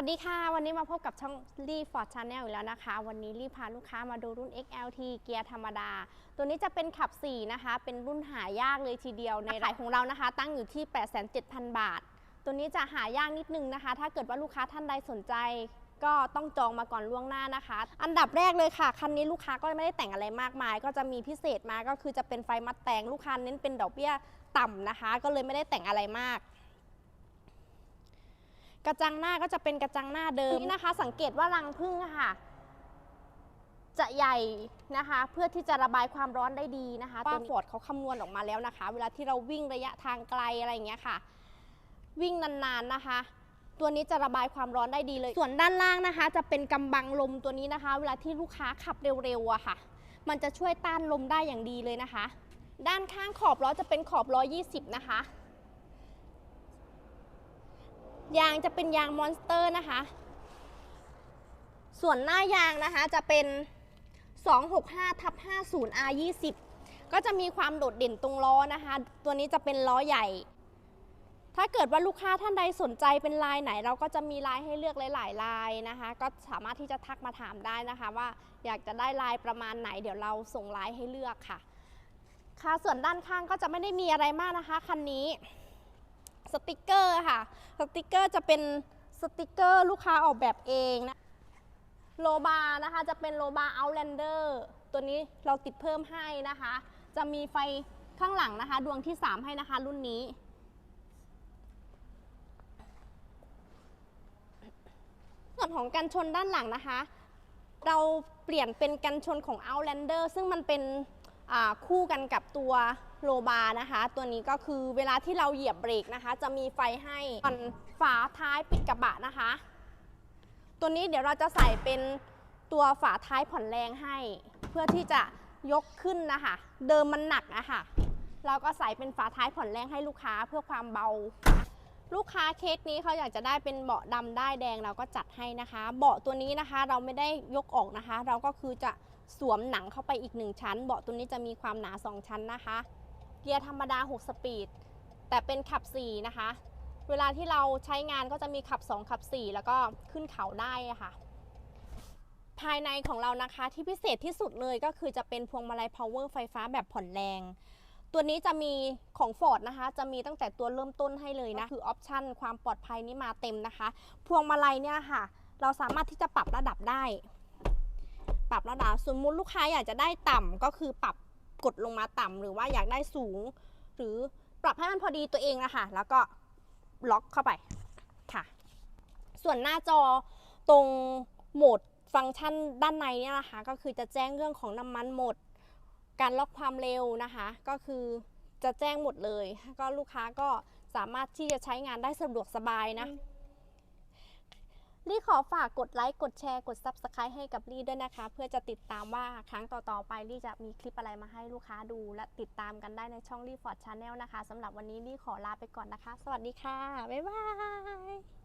วัสดีค่ะ วันนี้มาพบกับช่องรีฟอร์ดชาแนลอีกแล้วนะคะ วันนี้รีพาลูกค้ามาดูรุ่น XLT เกียร์ธรรมดา ตัวนี้จะเป็นขับ 4 นะคะ เป็นรุ่นหายากเลยทีเดียวในรายของเรานะคะ ตั้งอยู่ที่ 87,000 บาท ตัวนี้จะหายากนิดนึงนะคะ ถ้าเกิดว่าลูกค้าท่านใดสนใจ ก็ต้องจองมาก่อนล่วงหน้านะคะ อันดับแรกเลยค่ะ คันนี้ลูกค้าก็ไม่ได้แต่งอะไรมากมาย ก็จะมีพิเศษมาก็คือจะเป็นไฟมัดแต่งลูกค้าเน้นเป็นดอกเบี้ยต่ำนะคะ ก็เลยไม่ได้แต่งอะไรมาก กระจังหน้าก็จะเป็นกระจังหน้าเดิมนี่นะคะ สังเกตว่ารังพึ่งอะค่ะ จะใหญ่นะคะ เพื่อที่จะระบายความร้อนได้ดีนะคะว่าฟอร์ดเขาคำนวณออกมาแล้วนะคะ เวลาที่เราวิ่งระยะทางไกลอะไรอย่างเงี้ยค่ะ วิ่งนานๆนะคะตัวนี้จะระบายความร้อนได้ดีเลย ส่วนด้านล่างนะคะ จะเป็นกำบังลมตัวนี้นะคะ เวลาที่ลูกค้าขับเร็วๆอะค่ะ มันจะช่วยต้านลมได้อย่างดีเลยนะคะ ด้านข้างขอบล้อจะเป็นขอบล้อ20 นะคะ ยางจะเป็นยางมอนสเตอร์นะคะ ส่วนหน้ายางนะคะจะเป็น 265ทับ50 R 20 ก็จะมีความโดดเด่นตรงล้อนะคะ ตัวนี้จะเป็นล้อใหญ่ ถ้าเกิดว่าลูกค้าท่านใดสนใจเป็นลายไหน เราก็จะมีลายให้เลือกหลายๆลายนะคะ ก็สามารถที่จะทักมาถามได้นะคะ ว่าอยากจะได้ลายประมาณไหน เดี๋ยวเราส่งลายให้เลือกค่ะ ค่ะส่วนด้านข้างก็จะไม่ได้มีอะไรมากนะคะคันนี้ สติกเกอร์ค่ะ สติกเกอร์จะเป็นสติกเกอร์ลูกค้าออกแบบเองนะ โลบานะคะจะเป็นโลบา Outlander ตัวนี้เราติดเพิ่มให้นะคะ จะมีไฟข้างหลังนะคะ ดวงที่ 3 ให้นะคะรุ่นนี้ ส่วนของกันชนด้านหลังนะคะ เราเปลี่ยนเป็นกันชนของ Outlander ซึ่งมันเป็น คู่กันกับตัวโลบานะคะ ตัวนี้ก็คือเวลาที่เราเหยียบเบรกนะคะ จะมีไฟให้ส่วนฝาท้ายปิดกระบะนะคะ ตัวนี้เดี๋ยวเราจะใส่เป็นตัวฝาท้ายผ่อนแรงให้ เพื่อที่จะยกขึ้นนะคะ เดิมมันหนักอะค่ะ เราก็ใส่เป็นฝาท้ายผ่อนแรงให้ลูกค้าเพื่อความเบา ลูกค้าเคสนี้เขาอยากจะได้เป็นเบาะดำได้แดงเราก็จัดให้นะคะ เบาะตัวนี้นะคะเราไม่ได้ยกออกนะคะ เราก็คือจะ สวมหนังเข้าไปอีกหนึ่งชั้น เบาะตัวนี้จะมีความหนา 2 ชั้นนะคะ เกียร์ธรรมดา 6 สปีด แต่เป็นขับ 4 นะคะ เวลาที่เราใช้งานก็จะมีขับ 2 ขับ 4 แล้วก็ขึ้นเขาได้อะค่ะ ภายในของเรานะคะที่พิเศษที่สุดเลยก็คือจะเป็นพวงมาลัย power ไฟฟ้าแบบผ่อนแรง ตัวนี้จะมีของ Ford นะคะ จะมีตั้งแต่ตัวเริ่มต้นให้เลยนะ คือออปชันความปลอดภัยนี่มาเต็มนะคะ พวงมาลัยเนี่ยค่ะ เราสามารถที่จะปรับระดับได้ ปรับระดับสมมุติลูกค้าอยากจะได้ต่ำก็คือปรับกดลงมาต่ำหรือว่าอยากได้สูง หรือปรับให้มันพอดีตัวเองนะคะ แล้วก็ล็อกเข้าไปค่ะ ส่วนหน้าจอตรงโหมดฟังก์ชันด้านในเนี่ยนะคะ ก็คือจะแจ้งเรื่องของน้ำมันหมด การล็อกความเร็วนะคะ ก็คือจะแจ้งหมดเลย ก็ลูกค้าก็สามารถที่จะใช้งานได้สะดวกสบายนะ ลี่ขอฝากกดไลค์ กดแชร์ กด Subscribe ให้กับลี่ด้วยนะคะ เพื่อจะติดตามว่าครั้งต่อๆไปลี่จะมีคลิปอะไรมาให้ลูกค้าดู และติดตามกันได้ในช่องลี่ฟอร์ดชาแนลนะคะสำหรับวันนี้ลี่ขอลาไปก่อนนะคะ สวัสดีค่ะ บ๊ายบาย